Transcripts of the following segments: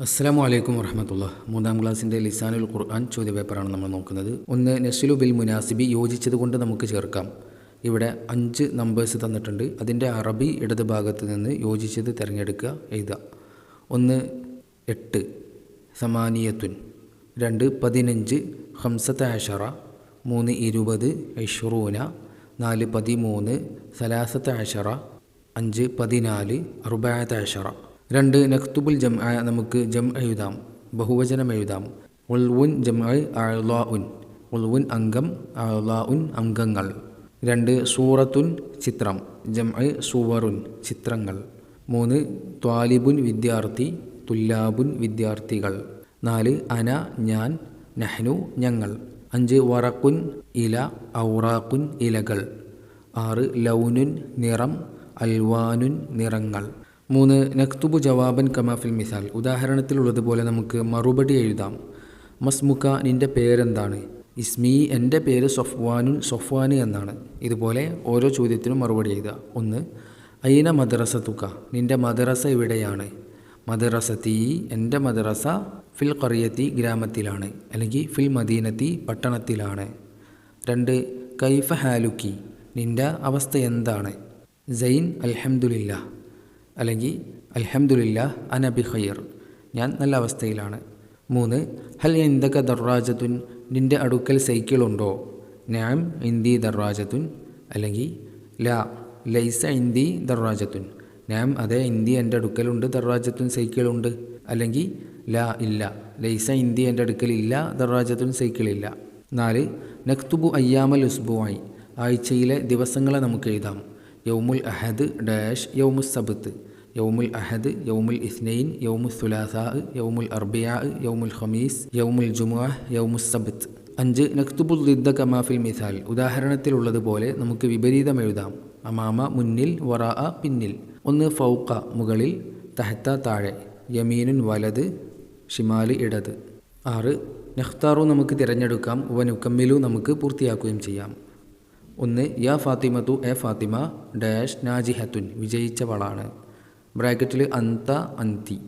അസ്സാം വലൈക്കും വർഹമത്തുള്ള മൂന്നാം ക്ലാസ്സിന്റെ ലിസാനുൽ ഖുർആൻ ചോദ്യപേപ്പറാണ് നമ്മൾ നോക്കുന്നത്. ഒന്ന് നെസ്ലു ബിൽ മുനാസിബി യോജിച്ചത് കൊണ്ട് നമുക്ക് ചേർക്കാം. ഇവിടെ അഞ്ച് നമ്പേഴ്സ് തന്നിട്ടുണ്ട്. അതിന്റെ അറബി ഇടത് ഭാഗത്ത് നിന്ന് യോജിച്ചത് തിരഞ്ഞെടുക്കുക എഴുതുക. ഒന്ന് എട്ട് സമാനിയത്തുൻ. രണ്ട് പതിനഞ്ച് ഹംസത്ത് ആഷറ മൂന്ന് ഇരുപത് ഐഷറൂന നാല് പതിമൂന്ന് സലാസത്ത് ആഷറ അഞ്ച് പതിനാല് അറുബായത്ത് ആഷറ രണ്ട് നഖ്തുബുൽ ജം നമുക്ക് ജം എഴുതാം. ബഹുവചനം എഴുതാം. ഉൾവുൻ ജം അഴലാ ഉൻ. ഉൽവുൻ അംഗം അഴലാ ഉൻ അംഗങ്ങൾ. രണ്ട് സൂറത്തുൻ ചിത്രം. ജം സൂവറുൻ ചിത്രങ്ങൾ. മൂന്ന് ത്വാലിബുൻ വിദ്യാർത്ഥി തുല്ലാബുൻ വിദ്യാർത്ഥികൾ. നാല് അന ഞാൻ നഹ്നു ഞങ്ങൾ. അഞ്ച് വറക്കുൻ ഇല ഔറാക്കുൻ ഇലകൾ. ആറ് ലൗനുൻ നിറം അൽവാനുൻ നിറങ്ങൾ. മൂന്ന് നക്തുബു ജവാബൻ കമാഫിൽ മിസാൽ. ഉദാഹരണത്തിലുള്ളതുപോലെ നമുക്ക് മറുപടി എഴുതാം. മസ്മുക്ക നിന്റെ പേരെന്താണ്? ഇസ്മി എന്റെ പേര് സൊഫ്വാനുൻ സൊഫ്വാന് എന്നാണ്. ഇതുപോലെ ഓരോ ചോദ്യത്തിനും മറുപടി എഴുതുക. ഒന്ന് അയിന മദ്രസത്തുക്ക നിന്റെ മദ്രസ എവിടെയാണ്? മദ്രസത്തി എന്റെ മദ്രസ ഫിൽ കറിയത്തി ഗ്രാമത്തിലാണ്. അല്ലെങ്കിൽ ഫിൽ മദീനത്തി പട്ടണത്തിലാണ്. രണ്ട് കൈഫ ഹാലുക്കി? നിന്റെ അവസ്ഥ എന്താണ്? സൈൻ അൽഹംദുലില്ല അല്ലെങ്കിൽ അൽഹംദുലില്ല അനബി ഖയ്യർ ഞാൻ നല്ല അവസ്ഥയിലാണ്. മൂന്ന് ഹൽ എന്തൊക്കെ ദർറാജത്തുൻ നിന്റെ അടുക്കൽ സൈക്കിളുണ്ടോ? ഞാൻ ഇന്ദി ദർറാജത്തുൻ അല്ലെങ്കിൽ ലാ ലൈസ ഇന്ദി ദർറാജത്തുൻ. ഞാൻ അതെ ഇന്ദി എന്റെ അടുക്കലുണ്ട് ദർറാജത്തുൻ സൈക്കിളുണ്ട്. അല്ലെങ്കിൽ ലാ ഇല്ല ലൈസ ഇന്ദി എന്റെ അടുക്കലില്ല ദർറാജത്തുൻ സൈക്കിളില്ല. നാല് നക്തുബു അയ്യാമൽ ഉസ്ബുവായി ആഴ്ചയിലെ ദിവസങ്ങളെ നമുക്ക് എഴുതാം. യൗമുൽ അഹദ് ഡാഷ് യൗമുൽ സബത്ത് യൗമുൽ അഹദ് യൗമുൽ ഇസ്നൈൻ യൗമുൽ സുലാസ യൗമുൽ അർബിയ യൗമുൽ ഹമീസ് യൗമുൽ ജുമുഅ യൗമുൽ സബത്ത്. അഞ്ച് നക്തുബുൽ ദിദ്ദ കമാഫിൽ മിസാൽ. ഉദാഹരണത്തിലുള്ളതുപോലെ നമുക്ക് വിപരീതം എഴുതാം. അമാമ മുന്നിൽ വറാ പിന്നിൽ. ഒന്ന് ഫൗക്ക മുകളിൽ തഹത്ത താഴെ. യമീനുൻ വലത് ഷിമാൽ ഇടത്. ആറ് നഖ്താറു നമുക്ക് തിരഞ്ഞെടുക്കാം. വനുക്കമ്മിലു നമുക്ക് പൂർത്തിയാക്കുകയും ചെയ്യാം. ഒന്ന് യാ ഫാത്തിമത്തു എ ഫാത്തിമ ഡാഷ് നാജിഹത്തുൻ വിജയിച്ചവളാണ്. ബ്രാക്കറ്റിൽ അന്ത അന്തി.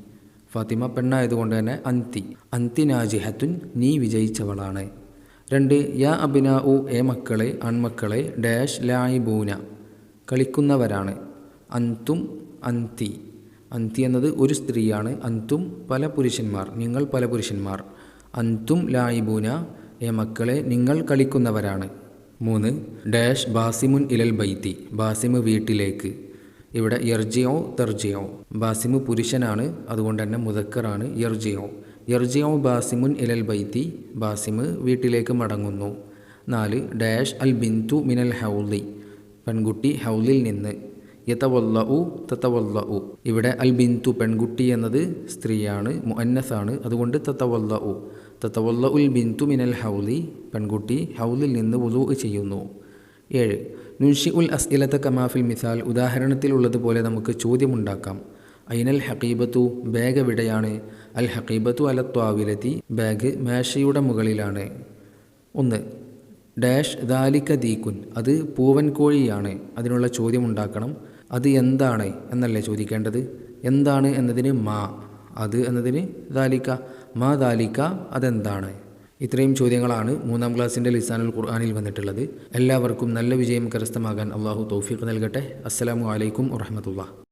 ഫാത്തിമ പെണ്ണായതുകൊണ്ട് തന്നെ അന്തി. അന്തി നാജിഹത്തുൻ നീ വിജയിച്ചവളാണ്. രണ്ട് യാ അബിന ഉ എ മക്കളെ അൺമക്കളെ ഡാഷ് ലായിബൂന. കളിക്കുന്നവരാണ്. അന്തും അന്തി. അന്തി എന്നത് ഒരു സ്ത്രീയാണ്. അന്തും പല പുരുഷന്മാർ. നിങ്ങൾ പല പുരുഷന്മാർ. അന്തും ലായിബൂന. എ മക്കളെ നിങ്ങൾ കളിക്കുന്നവരാണ്. മൂന്ന് ഡാഷ് ബാസിമുൻ ഇലൽ ബൈത്തി ബാസിമ് വീട്ടിലേക്ക്. ഇവിടെ യർജിയോ തെർജിയോ. ബാസിമ് പുരുഷനാണ് അതുകൊണ്ട് തന്നെ മുതക്കറാണ് യർജിയോ. യർജിയോ ബാസിമുൻ ഇലൽ ബൈത്തി ബാസിമ് വീട്ടിലേക്ക് മടങ്ങുന്നു. നാല് ഡാഷ് അൽ ബിന്തു മിനൽ ഹൗലി പെൺകുട്ടി ഹൗലിൽ നിന്ന്. യതവല്ല ഉ ഇവിടെ അൽ ബിന്തു പെൺകുട്ടി എന്നത് സ്ത്രീയാണ് മുഅന്നസാണ്. അതുകൊണ്ട് തത്തവല്ല ഉ തത്തവല്ല ഉൽ ബിന്തു മിനൽ ഹൗലി പെൺകുട്ടി ഹൗലിൽ നിന്ന് വുലു ചെയ്യുന്നു. ഏഴ് നുൻഷി ഉൽ അസ്ഇലത്ത കമാഫിൽ മിസാൽ. ഉദാഹരണത്തിലുള്ളതുപോലെ നമുക്ക് ചോദ്യമുണ്ടാക്കാം. അയിനൽ ഹക്കീബത്തു ബാഗ് എവിടെയാണ്? അൽ ഹക്കീബത്തു അല ബാഗ് മേശയുടെ മുകളിലാണ്. ഒന്ന് ഡാഷ് ദാലിക്ക ദീക്കുൻ അത് പൂവൻ കോഴിയാണ് അതിനുള്ള ചോദ്യമുണ്ടാക്കണം. അത് എന്താണ് എന്നല്ലേ ചോദിക്കേണ്ടത്? എന്താണ് എന്നതിന് മാ. അത് എന്നതിന് ദാലിക്ക മാ ദാലിക്ക അതെന്താണ്? ഇത്രയും ചോദ്യങ്ങളാണ് മൂന്നാം ക്ലാസ്സിന്റെ ലിസാനുൽ ഖുർആാനിൽ വന്നിട്ടുള്ളത്. എല്ലാവർക്കും നല്ല വിജയം കരസ്ഥമാകാൻ അള്ളാഹു തൗഫീഖ് നൽകട്ടെ. അസ്സലാമു അലൈക്കും വറഹമത്തുള്ള